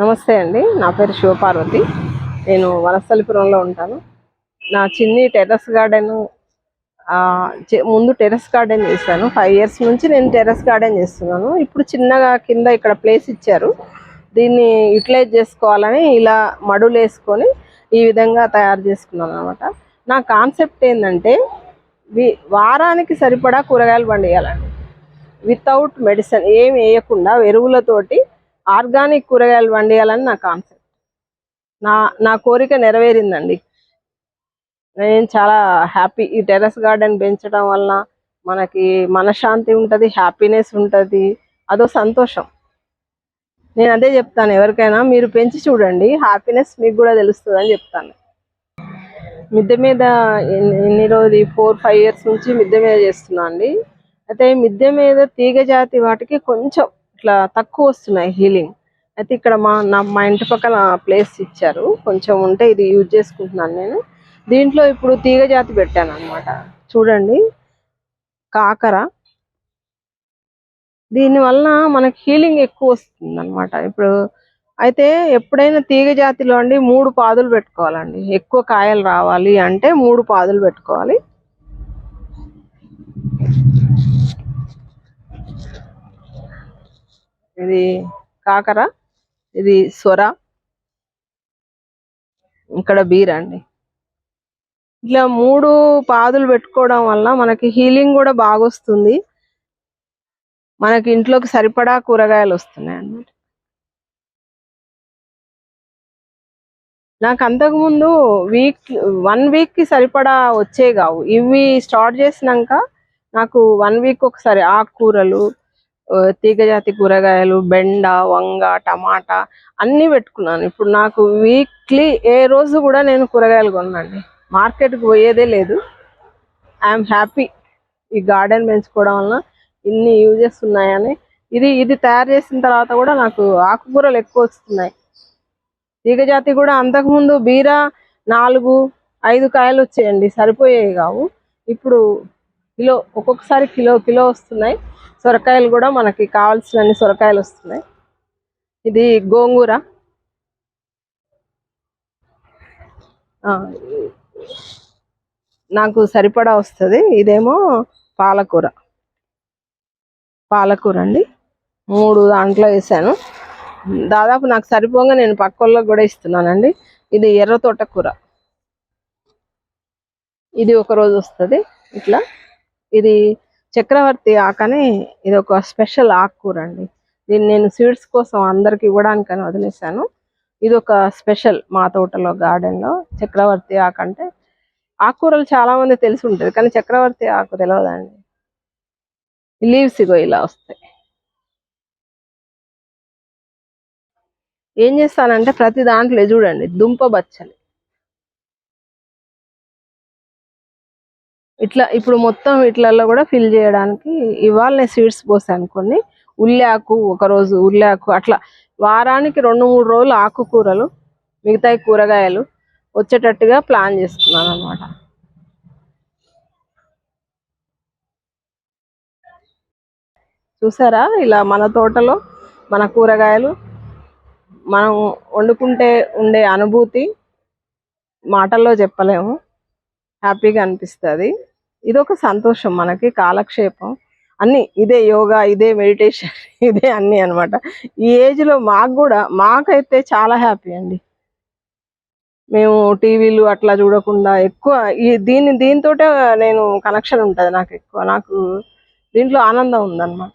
నమస్తే అండి. నా పేరు శివపార్వతి. నేను వనస్థలిపురంలో ఉంటాను. నా చిన్ని టెర్రస్ గార్డెన్ చే- ముందు టెర్రస్ గార్డెన్ చేశాను. ఫైవ్ ఇయర్స్ నుంచి నేను టెర్రస్ గార్డెన్ చేస్తున్నాను. ఇప్పుడు చిన్నగా కింద ఇక్కడ ప్లేస్ ఇచ్చారు. దీన్ని యూటిలైజ్ చేసుకోవాలని ఇలా మడులు వేసుకొని ఈ విధంగా తయారు చేసుకున్నాను అనమాట నా కాన్సెప్ట్ ఏంటంటే వి- వారానికి సరిపడా కూరగాయలు పండియాలండి. వితౌట్ మెడిసిన్ ఏం వేయకుండా ఎరువులతోటి ఆర్గానిక్ కూరగాయలు పండియాలని నా కాన్సెప్ట్. నా నా కోరిక నెరవేరిందండి. నేను చాలా హ్యాపీ ఈ టెర్రస్ గార్డెన్ పెంచడం వలన మనకి మనశ్శాంతి ఉంటుంది హ్యాపీనెస్ ఉంటుంది అదో సంతోషం. నేను అదే చెప్తాను ఎవరికైనా మీరు పెంచి చూడండి హ్యాపీనెస్ మీకు కూడా తెలుస్తుంది అని చెప్తాను. మిద్దె మీద ఎన్ని రోజు ఫోర్ ఫైవ్ ఇయర్స్ నుంచి మిద్దె మీద చేస్తున్నా అండి. అయితే మిద్దె మీద తీగ జాతి వాటికి కొంచెం ఇట్లా తక్కువ వస్తున్నాయి హీలింగ్. అయితే ఇక్కడ మా నా మా ఇంటి పక్కన ప్లేస్ ఇచ్చారు. కొంచెం ఉంటే ఇది యూజ్ చేసుకుంటున్నాను నేను. దీంట్లో ఇప్పుడు తీగ జాతి పెట్టాను అనమాట చూడండి. కాకర. దీనివల్ల మనకి హీలింగ్ ఎక్కువ వస్తుంది అనమాట ఇప్పుడు అయితే ఎప్పుడైనా తీగ జాతిలో అండి మూడు పాదులు పెట్టుకోవాలండి. ఎక్కువ కాయలు రావాలి అంటే మూడు పాదులు పెట్టుకోవాలి. ఇది కాకర ఇది సొర. ఇక్కడ బీర అండి. ఇట్లా మూడు పాదులు పెట్టుకోవడం వల్ల మనకి హీలింగ్ కూడా బాగా వస్తుంది మనకి ఇంట్లోకి సరిపడా కూరగాయలు వస్తున్నాయి అన్నమాట. నాకు అంతకుముందు వీక్ వన్ వీక్కి సరిపడా వచ్చే కావు. ఇవి స్టార్ట్ చేసినాక నాకు వన్ వీక్ ఒకసారి ఆకుకూరలు తీగజాతి కూరగాయలు బెండ వంగ టమాటా అన్నీ పెట్టుకున్నాను. ఇప్పుడు నాకు వీక్లీ ఏ రోజు కూడా నేను కూరగాయలు కొన్నాండి. మార్కెట్కి పోయేదే లేదు. ఐఎమ్ హ్యాపీ ఈ గార్డెన్ పెంచుకోవడం వలన ఇన్ని యూజెస్ ఉన్నాయని. ఇది ఇది తయారు చేసిన తర్వాత కూడా నాకు ఆకుకూరలు ఎక్కువ వస్తున్నాయి. తీగజాతి కూడా అంతకుముందు బీర నాలుగు ఐదు కాయలు వచ్చాయండి సరిపోయేవి కావు. ఇప్పుడు కిలో ఒక్కొక్కసారి కిలో కిలో వస్తున్నాయి. సొరకాయలు కూడా మనకి కావాల్సినన్ని సొరకాయలు వస్తున్నాయి. ఇది గోంగూర. నాకు సరిపడా వస్తుంది. ఇదేమో పాలకూర. పాలకూర అండి. మూడు దాంట్లో వేసాను. దాదాపు నాకు సరిపోగా నేను పక్క కూడా ఇస్తున్నానండి. ఇది ఎర్ర తోటకూర. ఇది ఒక రోజు వస్తుంది. ఇట్లా. ఇది చక్రవర్తి ఆకని ఇది ఒక స్పెషల్ ఆకుకూర అండి దీన్ని నేను సీడ్స్ కోసం అందరికి ఇవ్వడానికని వదిలేసాను ఇది ఒక స్పెషల్ మా తోటలో గార్డెన్లో లో చక్రవర్తి ఆకు అంటే ఆకుకూరలు చాలా మంది తెలిసి ఉంటుంది కానీ చక్రవర్తి ఆకు తెలియదండి లీవ్స్ ఇగో ఇలా వస్తాయి. ఏం చేస్తానంటే ప్రతి దాంట్లో చూడండి దుంప బచ్చలి. ఇట్లా ఇప్పుడు మొత్తం ఇట్లలో కూడా ఫిల్ చేయడానికి ఇవాళ నేను సీడ్స్ పోసాను కొన్ని ఉల్లి ఆకు ఒక రోజు ఆకు అట్లా వారానికి రెండు మూడు రోజులు ఆకుకూరలు మిగతాయి కూరగాయలు వచ్చేటట్టుగా ప్లాన్ చేసుకున్నాను అనమాట చూసారా ఇలా మన తోటలో మన కూరగాయలు మనం వండుకుంటే ఉండే అనుభూతి మాటల్లో చెప్పలేము. హ్యాపీగా అనిపిస్తుంది. ఇది ఒక సంతోషం మనకి కాలక్షేపం. అన్ని ఇదే యోగా ఇదే మెడిటేషన్ ఇదే అన్ని అన్నమాట. ఈ ఏజ్లో మాకు కూడా మాకైతే చాలా హ్యాపీ అండి. మేము టీవీలు అట్లా చూడకుండా ఎక్కువ ఈ దీన్ని దీంతో నేను కనెక్షన్ ఉంటుంది నాకు ఎక్కువ. నాకు దీంట్లో ఆనందం ఉందన్నమాట.